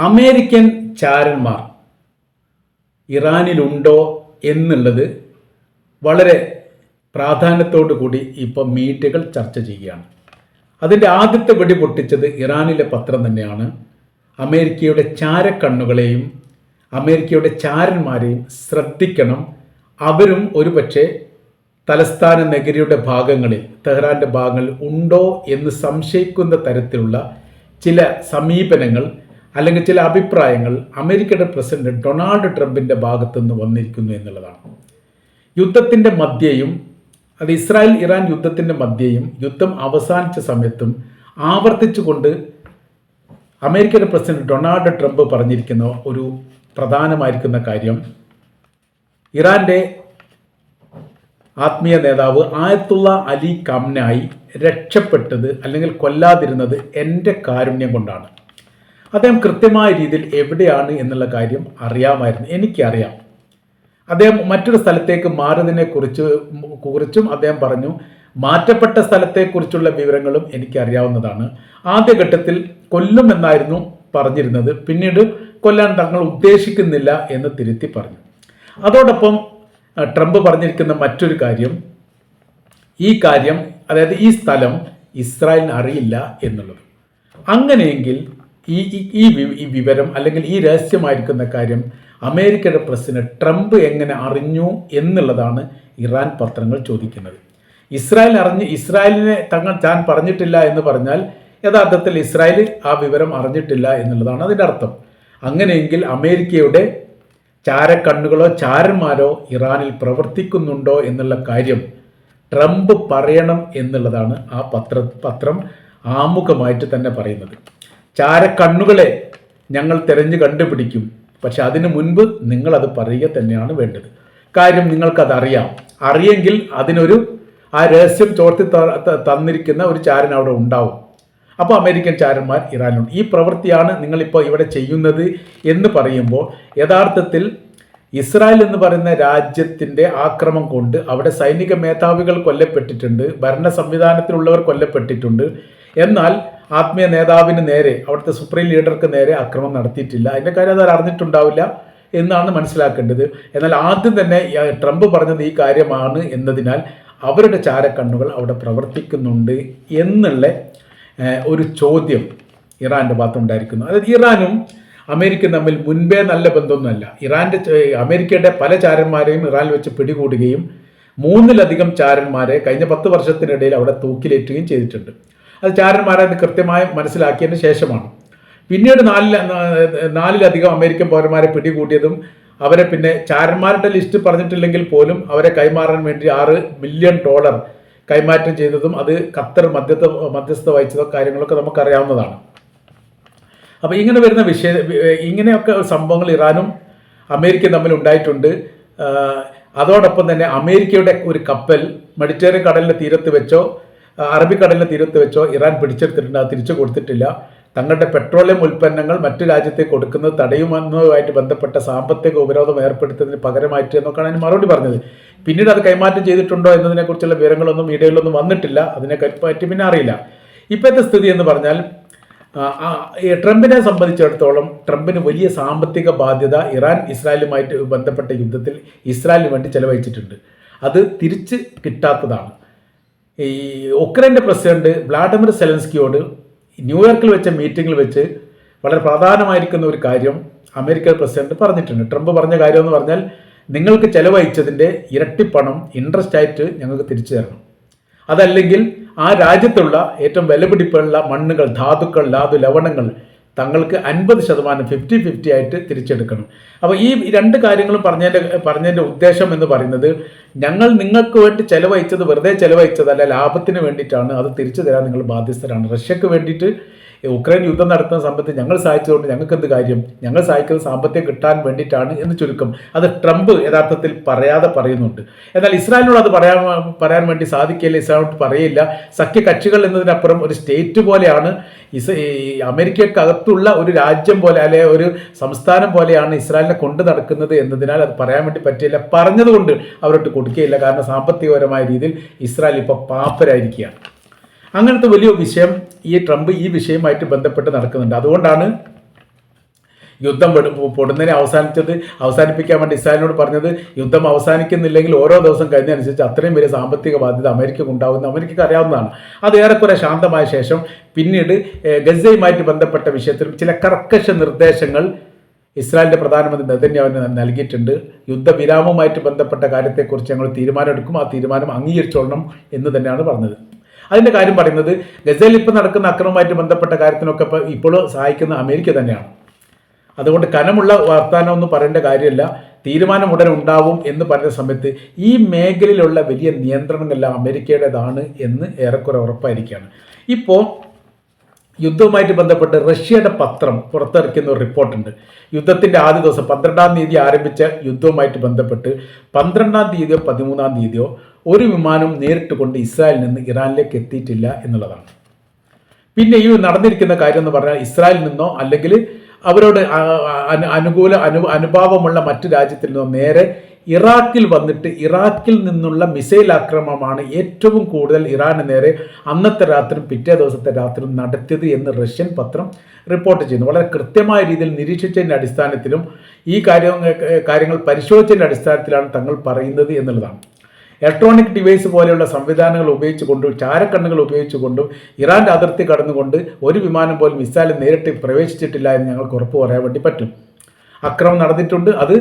American ചാരന്മാർ ഇറാനിലുണ്ടോ എന്നുള്ളത് വളരെ പ്രാധാന്യത്തോടു കൂടി ഇപ്പോൾ മീറ്റുകൾ ചർച്ച ചെയ്യുകയാണ്. അതിന്റെ ആദ്യത്തെ വെടി പൊട്ടിച്ചത് ഇറാനിലെ പത്രം തന്നെയാണ്. അമേരിക്കയുടെ ചാരക്കണ്ണുകളെയും അമേരിക്കയുടെ ചാരന്മാരെയും ശ്രദ്ധിക്കണം. അവരും ഒരുപക്ഷെ തലസ്ഥാന നഗരിയുടെ ഭാഗങ്ങളിൽ തെഹ്റാന്റെ ഭാഗങ്ങളിൽ ഉണ്ടോ എന്ന് സംശയിക്കുന്ന തരത്തിലുള്ള ചില സമീപനങ്ങൾ അല്ലെങ്കിൽ ചില അഭിപ്രായങ്ങൾ അമേരിക്കയുടെ പ്രസിഡന്റ് ഡൊണാൾഡ് ട്രംപിന്റെ ഭാഗത്തു നിന്ന് വന്നിരിക്കുന്നു എന്നുള്ളതാണ്. യുദ്ധത്തിന്റെ മധ്യയും അത് ഇസ്രായേൽ ഇറാൻ യുദ്ധത്തിന്റെ മധ്യയും യുദ്ധം അവസാനിച്ച സമയത്തും ആവർത്തിച്ചുകൊണ്ട് അമേരിക്കയുടെ പ്രസിഡന്റ് ഡൊണാൾഡ് ട്രംപ് പറഞ്ഞിരിക്കുന്ന ഒരു പ്രധാനമായിരിക്കുന്ന കാര്യം ഇറാന്റെ ആത്മീയ നേതാവ് ആയത്തുള്ള അലി കംനായി രക്ഷപ്പെട്ടത് അല്ലെങ്കിൽ കൊല്ലാതിരുന്നത് എന്റെ കാരുണ്യം കൊണ്ടാണ്. അദ്ദേഹം കൃത്യമായ രീതിയിൽ എവിടെയാണ് എന്നുള്ള കാര്യം അറിയാമായിരുന്നു. എനിക്കറിയാം. അദ്ദേഹം മറ്റൊരു സ്ഥലത്തേക്ക് മാറിയതിനെ കുറിച്ച് കുറിച്ചും അദ്ദേഹം പറഞ്ഞു. മാറ്റപ്പെട്ട സ്ഥലത്തെക്കുറിച്ചുള്ള വിവരങ്ങളും എനിക്കറിയാവുന്നതാണ്. ആദ്യഘട്ടത്തിൽ കൊല്ലുമെന്നായിരുന്നു പറഞ്ഞിരുന്നത്. പിന്നീട് കൊല്ലാൻ തങ്ങൾ ഉദ്ദേശിക്കുന്നില്ല എന്ന് തിരുത്തി പറഞ്ഞു. അതോടൊപ്പം ട്രംപ് പറഞ്ഞിരിക്കുന്ന മറ്റൊരു കാര്യം ഈ കാര്യം അതായത് ഈ സ്ഥലം ഇസ്രായേലിന് അറിയില്ല എന്നുള്ളത്. അങ്ങനെയെങ്കിൽ ഈ ഈ- വിവരം അല്ലെങ്കിൽ ഈ രഹസ്യമായിരിക്കുന്ന കാര്യം അമേരിക്കയുടെ പ്രസിഡന്റ് ട്രംപ് എങ്ങനെ അറിഞ്ഞു എന്നുള്ളതാണ് ഇറാൻ പത്രങ്ങൾ ചോദിക്കുന്നത്. ഇസ്രായേൽ അറിഞ്ഞ് ഇസ്രായേലിനെ തങ്ങൾ താൻ പറഞ്ഞിട്ടില്ല എന്ന് പറഞ്ഞാൽ യഥാർത്ഥത്തിൽ ഇസ്രായേൽ ആ വിവരം അറിഞ്ഞിട്ടില്ല എന്നുള്ളതാണ് അതിന്റെ അർത്ഥം. അങ്ങനെയെങ്കിൽ അമേരിക്കയുടെ ചാരക്കണ്ണുകളോ ചാരന്മാരോ ഇറാനിൽ പ്രവർത്തിക്കുന്നുണ്ടോ എന്നുള്ള കാര്യം ട്രംപ് പറയണം എന്നുള്ളതാണ് ആ പത്ര പത്രം ആമുഖമായിട്ട് തന്നെ പറയുന്നത്. ചാരക്കണ്ണുകളെ ഞങ്ങൾ തിരഞ്ഞു കണ്ടുപിടിക്കും. പക്ഷെ അതിനു മുൻപ് നിങ്ങൾ അത് പറയുക തന്നെയാണ് വേണ്ടത്. കാര്യം നിങ്ങൾക്കത് അറിയാം അറിയെങ്കിൽ അതിനൊരു ആ രഹസ്യം ചോർത്തി തന്നിരിക്കുന്ന ഒരു ചാരൻ അവിടെ ഉണ്ടാവും. അപ്പോൾ അമേരിക്കൻ ചാരന്മാർ ഇറാനുണ്ട് ഈ പ്രവൃത്തിയാണ് നിങ്ങളിപ്പോൾ ഇവിടെ ചെയ്യുന്നത് എന്ന് പറയുമ്പോൾ യഥാർത്ഥത്തിൽ ഇസ്രായേൽ എന്ന് പറയുന്ന രാജ്യത്തിന്റെ ആക്രമം കൊണ്ട് അവിടെ സൈനിക മേധാവികൾ കൊല്ലപ്പെട്ടിട്ടുണ്ട്. ഭരണ സംവിധാനത്തിലുള്ളവർ കൊല്ലപ്പെട്ടിട്ടുണ്ട്. എന്നാൽ ആത്മീയ നേതാവിന് നേരെ അവിടുത്തെ സുപ്രീം ലീഡർക്ക് നേരെ അക്രമം നടത്തിയിട്ടില്ല. അതിന്റെ കാര്യം അത് അറിഞ്ഞിട്ടുണ്ടാവില്ല എന്നാണ് മനസ്സിലാക്കേണ്ടത്. എന്നാൽ ആദ്യം തന്നെ ട്രംപ് പറഞ്ഞത് ഈ കാര്യമാണ് എന്നതിനാൽ അവരുടെ ചാരക്കണ്ണുകൾ അവിടെ പ്രവർത്തിക്കുന്നുണ്ട് എന്നുള്ള ഒരു ചോദ്യം ഇറാന്റെ ഭാഗത്തുണ്ടായിരിക്കുന്നു. അതായത് ഇറാനും അമേരിക്ക തമ്മിൽ മുൻപേ നല്ല ബന്ധമൊന്നുമല്ല. ഇറാന്റെ അമേരിക്കയുടെ പല ചാരന്മാരെയും ഇറാനിൽ വെച്ച് പിടികൂടുകയും മൂന്നിലധികം ചാരന്മാരെ കഴിഞ്ഞ പത്ത് വർഷത്തിനിടയിൽ അവിടെ തൂക്കിലേറ്റുകയും ചെയ്തിട്ടുണ്ട്. അത് ചാരന്മാരെ കൃത്യമായി മനസ്സിലാക്കിയതിന് ശേഷമാണ്. പിന്നീട് നാലിൽ നാലിലധികം അമേരിക്കൻ പൗരന്മാരെ പിടികൂടിയതും അവരെ പിന്നെ ചാരന്മാരുടെ ലിസ്റ്റ് പറഞ്ഞിട്ടില്ലെങ്കിൽ പോലും അവരെ കൈമാറാൻ വേണ്ടി ആറ് മില്യൺ ഡോളർ കൈമാറ്റം ചെയ്തതും അത് ഖത്തർ മധ്യസ്ഥ മധ്യസ്ഥ വഹിച്ചതോ കാര്യങ്ങളൊക്കെ നമുക്കറിയാവുന്നതാണ്. അപ്പോൾ ഇങ്ങനെ വരുന്ന വിഷയ ഇങ്ങനെയൊക്കെ സംഭവങ്ങൾ ഇറാനും അമേരിക്കയും തമ്മിൽ ഉണ്ടായിട്ടുണ്ട്. അതോടൊപ്പം തന്നെ അമേരിക്കയുടെ ഒരു കപ്പൽ മെഡിറ്ററേനിയൻ കടലിന്റെ തീരത്ത് വെച്ചോ അറബിക്കടലിന്റെ തീരത്ത് വെച്ചോ ഇറാൻ പിടിച്ചെടുത്തിട്ടുണ്ട് അത് തിരിച്ചു കൊടുത്തിട്ടില്ല. തങ്ങളുടെ പെട്രോളിയം ഉൽപ്പന്നങ്ങൾ മറ്റു രാജ്യത്തേക്ക് കൊടുക്കുന്നത് തടയുമെന്നതുമായിട്ട് ബന്ധപ്പെട്ട സാമ്പത്തിക ഉപരോധം ഏർപ്പെടുത്തുന്നതിന് പകരമായിട്ട് എന്നൊക്കെയാണ് അതിന് മറുപടി പറഞ്ഞത്. പിന്നീട് അത് കൈമാറ്റം ചെയ്തിട്ടുണ്ടോ എന്നതിനെക്കുറിച്ചുള്ള വിവരങ്ങളൊന്നും മീഡിയയിലൊന്നും വന്നിട്ടില്ല. അതിനെ പറ്റി പിന്നെ അറിയില്ല. ഇപ്പോഴത്തെ സ്ഥിതി എന്ന് പറഞ്ഞാൽ ട്രംപിനെ സംബന്ധിച്ചിടത്തോളം ട്രംപിന് വലിയ സാമ്പത്തിക ബാധ്യത ഇറാൻ ഇസ്രായേലുമായിട്ട് ബന്ധപ്പെട്ട യുദ്ധത്തിൽ ഇസ്രായേലിന് വേണ്ടി ചെലവഴിച്ചിട്ടുണ്ട്. അത് തിരിച്ച് കിട്ടാത്തതാണ്. ഈ ഉക്രൈന്റെ പ്രസിഡന്റ് വ്ളാഡിമിർ സെലൻസ്കിയോട് ന്യൂയോർക്കിൽ വെച്ച മീറ്റിങ്ങിൽ വെച്ച് വളരെ പ്രധാനമായിരിക്കുന്ന ഒരു കാര്യം അമേരിക്കൻ പ്രസിഡന്റ് പറഞ്ഞിട്ടുണ്ട്. ട്രംപ് പറഞ്ഞ കാര്യം എന്ന് പറഞ്ഞാൽ നിങ്ങൾക്ക് ചെലവഴിച്ചതിന്റെ ഇരട്ടിപ്പണം ഇൻട്രസ്റ്റ് ആയിട്ട് ഞങ്ങൾക്ക് തിരിച്ചു തരണം. അതല്ലെങ്കിൽ ആ രാജ്യത്തുള്ള ഏറ്റവും വിലപിടിപ്പുള്ള മണ്ണുകൾ ധാതുക്കൾ ധാതു ലവണങ്ങൾ തങ്ങൾക്ക് അൻപത് ശതമാനം ഫിഫ്റ്റി ഫിഫ്റ്റി ആയിട്ട് തിരിച്ചെടുക്കണം. അപ്പോൾ ഈ രണ്ട് കാര്യങ്ങളും പറഞ്ഞതിന്റെ പറഞ്ഞതിന്റെ ഉദ്ദേശം എന്ന് പറയുന്നത് ഞങ്ങൾ നിങ്ങൾക്ക് വേണ്ടി ചെലവഴിച്ചത് വെറുതെ ചിലവഴിച്ചതല്ല ലാഭത്തിന് വേണ്ടിയിട്ടാണ് അത് തിരിച്ചു തരാൻ നിങ്ങൾ ബാധ്യസ്ഥരാണ്. റഷ്യക്ക് വേണ്ടിയിട്ട് ഉക്രൈൻ യുദ്ധം നടത്തുന്ന സമയത്ത് ഞങ്ങൾ സഹായിച്ചതുകൊണ്ട് ഞങ്ങൾക്ക് എന്ത് കാര്യം? ഞങ്ങൾ സഹായിക്കുന്നത് സാമ്പത്തികം കിട്ടാൻ വേണ്ടിയിട്ടാണ് എന്ന് ചുരുക്കം. അത് ട്രംപ് യഥാർത്ഥത്തിൽ പറയാതെ പറയുന്നുണ്ട്. എന്നാൽ ഇസ്രായേലിനോട് അത് പറയാൻ പറയാൻ വേണ്ടി സാധിക്കില്ല ഇസ്രായേലിനോട് പറയില്ല സഖ്യ കക്ഷികൾ എന്നതിനപ്പുറം ഒരു സ്റ്റേറ്റ് പോലെയാണ്. ഇസ് അമേരിക്കക്കകത്തുള്ള ഒരു രാജ്യം പോലെ അല്ലെ ഒരു സംസ്ഥാനം പോലെയാണ് ഇസ്രായേലിനെ കൊണ്ട് നടക്കുന്നത് എന്നതിനാൽ അത് പറയാൻ വേണ്ടി പറ്റിയില്ല. പറഞ്ഞതുകൊണ്ട് അവരോട്ട് കൊടുക്കുകയില്ല. കാരണം സാമ്പത്തികപരമായ രീതിയിൽ ഇസ്രായേൽ ഇപ്പോൾ പാപ്പരായിരിക്കുകയാണ്. അങ്ങനത്തെ വലിയ വിഷയം ഈ ട്രംപ് ഈ വിഷയമായിട്ട് ബന്ധപ്പെട്ട് നടക്കുന്നുണ്ട്. അതുകൊണ്ടാണ് യുദ്ധം പെടു- പൊടുന്നതിനെ അവസാനിച്ചത്. അവസാനിപ്പിക്കാൻ വേണ്ടി ഇസ്രായേലിനോട് പറഞ്ഞത് യുദ്ധം അവസാനിക്കുന്നില്ലെങ്കിൽ ഓരോ ദിവസം കഴിഞ്ഞതനുസരിച്ച് അത്രയും വലിയ സാമ്പത്തിക ബാധ്യത അമേരിക്കക്ക് ഉണ്ടാകുന്ന അമേരിക്കക്ക് അറിയാവുന്നതാണ്. അത് ഏറെക്കുറെ ശാന്തമായ ശേഷം പിന്നീട് ഗസയുമായിട്ട് ബന്ധപ്പെട്ട വിഷയത്തിൽ ചില കർക്കശ നിർദ്ദേശങ്ങൾ ഇസ്രായേലിന്റെ പ്രധാനമന്ത്രി നെതന്യാവിന് നൽകിയിട്ടുണ്ട്. യുദ്ധവിരാമവുമായിട്ട് ബന്ധപ്പെട്ട കാര്യത്തെക്കുറിച്ച് ഞങ്ങൾ തീരുമാനമെടുക്കും. ആ തീരുമാനം അംഗീകരിച്ചോളണം എന്ന് തന്നെയാണ് പറഞ്ഞത്. അതിന്റെ കാര്യം പറയുന്നത് ഗസയിൽ ഇപ്പോൾ നടക്കുന്ന അക്രമവുമായിട്ട് ബന്ധപ്പെട്ട കാര്യത്തിനൊക്കെ ഇപ്പോൾ സഹായിക്കുന്ന അമേരിക്ക തന്നെയാണ്. അതുകൊണ്ട് കനമുള്ള വർത്തമാനമൊന്നും പറയേണ്ട കാര്യമല്ല. തീരുമാനം ഉടൻ ഉണ്ടാവും എന്ന് പറഞ്ഞ സമയത്ത് ഈ മേഖലയിലുള്ള വലിയ നിയന്ത്രണങ്ങളെല്ലാം അമേരിക്കയുടേതാണ് എന്ന് ഏറെക്കുറെ ഉറപ്പായിരിക്കുകയാണ്. ഇപ്പോൾ യുദ്ധവുമായിട്ട് ബന്ധപ്പെട്ട് റഷ്യയുടെ പത്രം പുറത്തിറക്കുന്ന ഒരു റിപ്പോർട്ടുണ്ട്. യുദ്ധത്തിന്റെ ആദ്യ ദിവസം പന്ത്രണ്ടാം തീയതി ആരംഭിച്ച യുദ്ധവുമായിട്ട് ബന്ധപ്പെട്ട് പന്ത്രണ്ടാം തീയതിയോ പതിമൂന്നാം തീയതിയോ ഒരു വിമാനം നേരിട്ട് കൊണ്ട് ഇസ്രായേലിൽ നിന്ന് ഇറാനിലേക്ക് എത്തിയിട്ടില്ല എന്നുള്ളതാണ്. പിന്നെ ഈ നടന്നിരിക്കുന്ന കാര്യം എന്ന് പറഞ്ഞാൽ ഇസ്രായേലിൽ നിന്നോ അല്ലെങ്കിൽ അവരോട് അനുകൂല അനു അനുഭാവമുള്ള മറ്റു രാജ്യത്തിൽ നിന്നോ നേരെ ഇറാഖിൽ വന്നിട്ട് ഇറാഖിൽ നിന്നുള്ള മിസൈൽ ആക്രമണമാണ് ഏറ്റവും കൂടുതൽ ഇറാന് നേരെ അന്നത്തെ രാത്രിയും പിറ്റേ ദിവസത്തെ രാത്രിയും നടത്തിയത് എന്ന് റഷ്യൻ പത്രം റിപ്പോർട്ട് ചെയ്യുന്നു. വളരെ കൃത്യമായ രീതിയിൽ നിരീക്ഷിച്ചതിന്റെ അടിസ്ഥാനത്തിലും ഈ കാര്യം കാര്യങ്ങൾ പരിശോധിച്ചതിന്റെ അടിസ്ഥാനത്തിലാണ് തങ്ങൾ പറയുന്നത് എന്നുള്ളതാണ്. ഇലക്ട്രോണിക് ഡിവൈസ് പോലെയുള്ള സംവിധാനങ്ങൾ ഉപയോഗിച്ചുകൊണ്ടും ചാരക്കണ്ണുകൾ ഉപയോഗിച്ചുകൊണ്ടും ഇറാന്റെ അതിർത്തി കടന്നുകൊണ്ട് ഒരു വിമാനം പോലും ഇസ്രായേൽ നേരിട്ട് പ്രവേശിച്ചിട്ടില്ല എന്ന് ഞങ്ങൾക്ക് ഉറപ്പ് പറയാൻ വേണ്ടി പറ്റും. അക്രമം നടന്നിട്ടുണ്ട്. അത്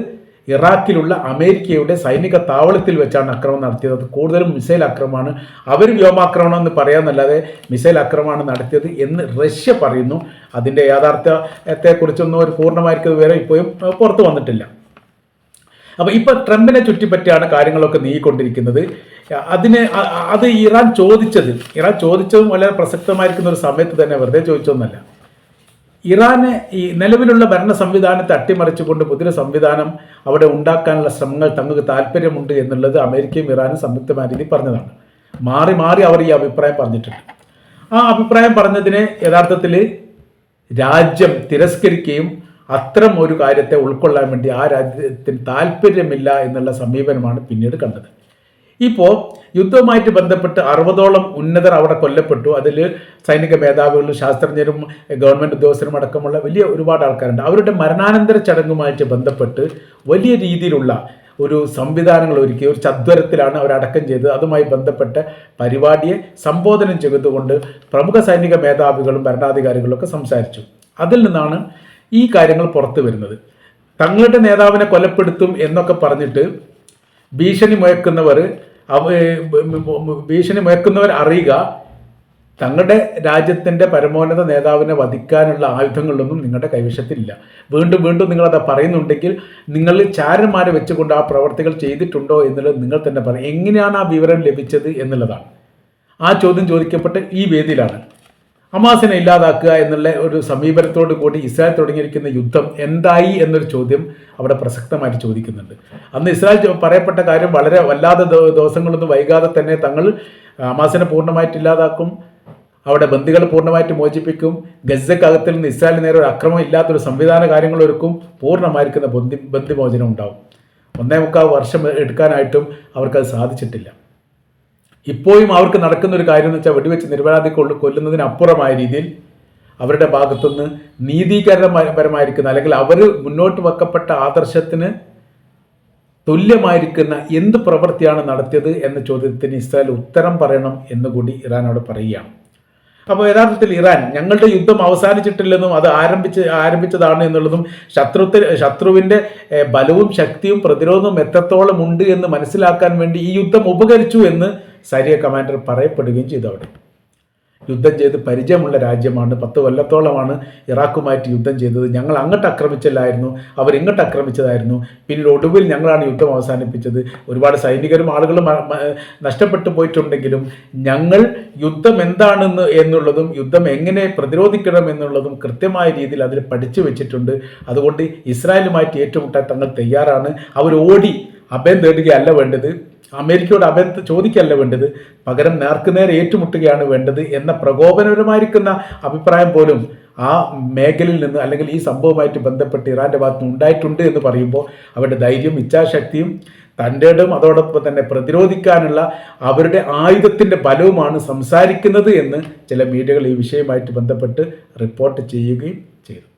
ഇറാഖിലുള്ള അമേരിക്കയുടെ സൈനിക താവളത്തിൽ വെച്ചാണ് അക്രമം നടത്തിയത്. അത് കൂടുതലും മിസൈൽ ആക്രമണമാണ് അവർ വ്യോമാക്രമണം എന്ന് പറയാമെന്നല്ലാതെ മിസൈൽ ആക്രമണമാണ് നടത്തിയത് എന്ന് റഷ്യ പറയുന്നു. അതിന്റെ യാഥാർത്ഥ്യത്തെക്കുറിച്ചൊന്നും ഒരു പൂർണമായിരിക്കും വരെ ഇപ്പോഴും പുറത്തു വന്നിട്ടില്ല. അപ്പൊ ഇപ്പോൾ ട്രംപിനെ ചുറ്റിപ്പറ്റിയാണ് കാര്യങ്ങളൊക്കെ നീങ്ങിക്കൊണ്ടിരിക്കുന്നത്. അതിന് അത് ഇറാൻ ചോദിച്ചത് ഇറാൻ ചോദിച്ചതും വളരെ പ്രസക്തമായിരിക്കുന്ന ഒരു സമയത്ത് തന്നെ വെറുതെ ചോദിച്ചൊന്നല്ല ഇറാന് ഈ നിലവിലുള്ള ഭരണ സംവിധാനത്തെ അട്ടിമറിച്ചുകൊണ്ട് പുതിയ സംവിധാനം അവിടെ ഉണ്ടാക്കാനുള്ള ശ്രമങ്ങൾ തങ്ങൾക്ക് താല്പര്യമുണ്ട് എന്നുള്ളത് അമേരിക്കയും ഇറാനും സംയുക്തമായ രീതിയിൽ പറഞ്ഞതാണ്. മാറി മാറി അവർ ഈ അഭിപ്രായം പറഞ്ഞിട്ടുണ്ട്. ആ അഭിപ്രായം പറഞ്ഞതിനെ യഥാർത്ഥത്തിൽ രാജ്യം തിരസ്കരിക്കുകയും അത്തരം ഒരു കാര്യത്തെ ഉൾക്കൊള്ളാൻ വേണ്ടി ആ രാജ്യത്തിന് താല്പര്യമില്ല എന്നുള്ള സമീപനമാണ് പിന്നീട് കണ്ടത്. ഇപ്പോൾ യുദ്ധവുമായിട്ട് ബന്ധപ്പെട്ട് അറുപതോളം ഉന്നതർ അവിടെ കൊല്ലപ്പെട്ടു. അതിൽ സൈനിക മേധാവികളും ശാസ്ത്രജ്ഞരും ഗവൺമെന്റ് ഉദ്യോഗസ്ഥരും അടക്കമുള്ള വലിയ ഒരുപാട് ആൾക്കാരുണ്ട്. അവരുടെ മരണാനന്തര ചടങ്ങുമായിട്ട് ബന്ധപ്പെട്ട് വലിയ രീതിയിലുള്ള ഒരു സംവിധാനങ്ങൾ ഒരുക്കി ഒരു ചദ്വരത്തിലാണ് അവരടക്കം ചെയ്തത്. അതുമായി ബന്ധപ്പെട്ട പരിപാടിയെ സംബോധനം ചെയ്തുകൊണ്ട് പ്രമുഖ സൈനിക മേധാവികളും ഭരണാധികാരികളും ഒക്കെ സംസാരിച്ചു. അതിൽ നിന്നാണ് ഈ കാര്യങ്ങൾ പുറത്തു വരുന്നത്. തങ്ങളുടെ നേതാവിനെ കൊലപ്പെടുത്തും എന്നൊക്കെ പറഞ്ഞിട്ട് ഭീഷണി മുഴക്കുന്നവർ ഭീഷണി മുഴക്കുന്നവർ അറിയുക തങ്ങളുടെ രാജ്യത്തിന്റെ പരമോന്നത നേതാവിനെ വധിക്കാനുള്ള ആയുധങ്ങളൊന്നും നിങ്ങളുടെ കൈവശത്തിലില്ല. വീണ്ടും വീണ്ടും നിങ്ങളത് പറയുന്നുണ്ടെങ്കിൽ നിങ്ങൾ ചാരന്മാരെ വെച്ചുകൊണ്ട് ആ പ്രവർത്തികൾ ചെയ്തിട്ടുണ്ടോ എന്നുള്ളത് നിങ്ങൾ തന്നെ പറയും എങ്ങനെയാണ് ആ വിവരം ലഭിച്ചത് എന്നുള്ളതാണ്. ആ ചോദ്യം ചോദിക്കപ്പെട്ട് ഈ വേദിയിലാണ്. ഹമാസിനെ ഇല്ലാതാക്കുക എന്നുള്ള ഒരു സമീപനത്തോട് കൂടി ഇസ്രായേൽ തുടങ്ങിയിരിക്കുന്ന യുദ്ധം എന്തായി എന്നൊരു ചോദ്യം അവിടെ പ്രസക്തമായിട്ട് ചോദിക്കുന്നുണ്ട്. അന്ന് ഇസ്രായേൽ പറയപ്പെട്ട കാര്യം വളരെ വല്ലാതെ ദിവസങ്ങളൊന്നും വൈകാതെ തന്നെ തങ്ങൾ ഹമാസിനെ പൂർണമായിട്ട് ഇല്ലാതാക്കും അവിടെ ബന്ദികൾ പൂർണമായിട്ട് മോചിപ്പിക്കും ഗസക്കകത്തിൽ നിന്ന് ഇസ്രായേൽ നേരെ ഒരു അക്രമം ഇല്ലാത്തൊരു സംവിധാന കാര്യങ്ങൾ ഒരുക്കും പൂർണമായിരിക്കുന്ന ബന്ധി ബന്ദിമോചനം ഉണ്ടാവും. ഒന്നേ മുക്കാൽ വർഷം എടുക്കാനായിട്ടും അവർക്കത് സാധിച്ചിട്ടില്ല. ഇപ്പോഴും അവർക്ക് നടക്കുന്ന ഒരു കാര്യം എന്ന് വെച്ചാൽ വെടിവെച്ച് നിരപരാധി കൊല്ലുന്നതിനപ്പുറമായ രീതിയിൽ അവരുടെ ഭാഗത്തുനിന്ന് നീതീകരണപരമായിരിക്കുന്ന അല്ലെങ്കിൽ അവർ മുന്നോട്ട് വെക്കപ്പെട്ട ആദർശത്തിന് തുല്യമായിരിക്കുന്ന എന്ത് പ്രവൃത്തിയാണ് നടത്തിയത് എന്ന ചോദ്യത്തിന് ഇസ്രായേൽ ഉത്തരം പറയണം എന്നുകൂടി ഇറാനോട് പറയുകയാണ്. അപ്പോൾ യഥാർത്ഥത്തിൽ ഇറാൻ ഞങ്ങളുടെ യുദ്ധം അവസാനിച്ചിട്ടില്ലെന്നും അത് ആരംഭിച്ച് ആരംഭിച്ചതാണ് എന്നുള്ളതും ശത്രുത്തിൽ ശത്രുവിന്റെ ബലവും ശക്തിയും പ്രതിരോധവും എത്രത്തോളം ഉണ്ട് എന്ന് മനസ്സിലാക്കാൻ വേണ്ടി ഈ യുദ്ധം ഉപകരിച്ചു എന്ന് സൈനിക കമാൻഡർ പറയപ്പെടുകയും ചെയ്തു അവിടെ. യുദ്ധം ചെയ്ത് പരിചയമുള്ള രാജ്യമാണ്. പത്ത് കൊല്ലത്തോളമാണ് ഇറാഖുമായിട്ട് യുദ്ധം ചെയ്തത്. ഞങ്ങൾ അങ്ങോട്ട് ആക്രമിച്ചല്ലായിരുന്നു. അവർ ഇങ്ങോട്ട് ആക്രമിച്ചതായിരുന്നു. പിന്നീട് ഒടുവിൽ ഞങ്ങളാണ് യുദ്ധം അവസാനിപ്പിച്ചത്. ഒരുപാട് സൈനികരും ആളുകളും നഷ്ടപ്പെട്ടു പോയിട്ടുണ്ടെങ്കിലും ഞങ്ങൾ യുദ്ധം എന്താണെന്ന് എന്നുള്ളതും യുദ്ധം എങ്ങനെ പ്രതിരോധിക്കണം എന്നുള്ളതും കൃത്യമായ രീതിയിൽ അതിൽ പഠിച്ചു വെച്ചിട്ടുണ്ട്. അതുകൊണ്ട് ഇസ്രായേലുമായിട്ട് ഏറ്റുമുട്ടാൻ തങ്ങൾ തയ്യാറാണ്. അവർ ഓടി അഭയം തേടുകയല്ല വേണ്ടത്. അമേരിക്കയോട് അബദ്ധ ചോദിക്കല്ല വേണ്ടത്? പകരം നേർക്കുനേരെ ഏറ്റുമുട്ടുകയാണ് വേണ്ടത് എന്ന പ്രകോപനപരമായിരിക്കുന്ന അഭിപ്രായം പോലും ആ മേഖലയിൽ നിന്ന് അല്ലെങ്കിൽ ഈ സംഭവമായിട്ട് ബന്ധപ്പെട്ട് ഇറാന്റെ ഭാഗത്ത് ഉണ്ടായിട്ടുണ്ട് എന്ന് പറയുമ്പോൾ അവരുടെ ധൈര്യം ഇച്ഛാശക്തിയും തന്റെടും അതോടൊപ്പം തന്നെ പ്രതിരോധിക്കാനുള്ള അവരുടെ ആയുധത്തിന്റെ ബലവുമാണ് സംസാരിക്കുന്നത് എന്ന് ചില മീഡിയകൾ ഈ വിഷയവുമായിട്ട് ബന്ധപ്പെട്ട് റിപ്പോർട്ട് ചെയ്യുകയും ചെയ്തു.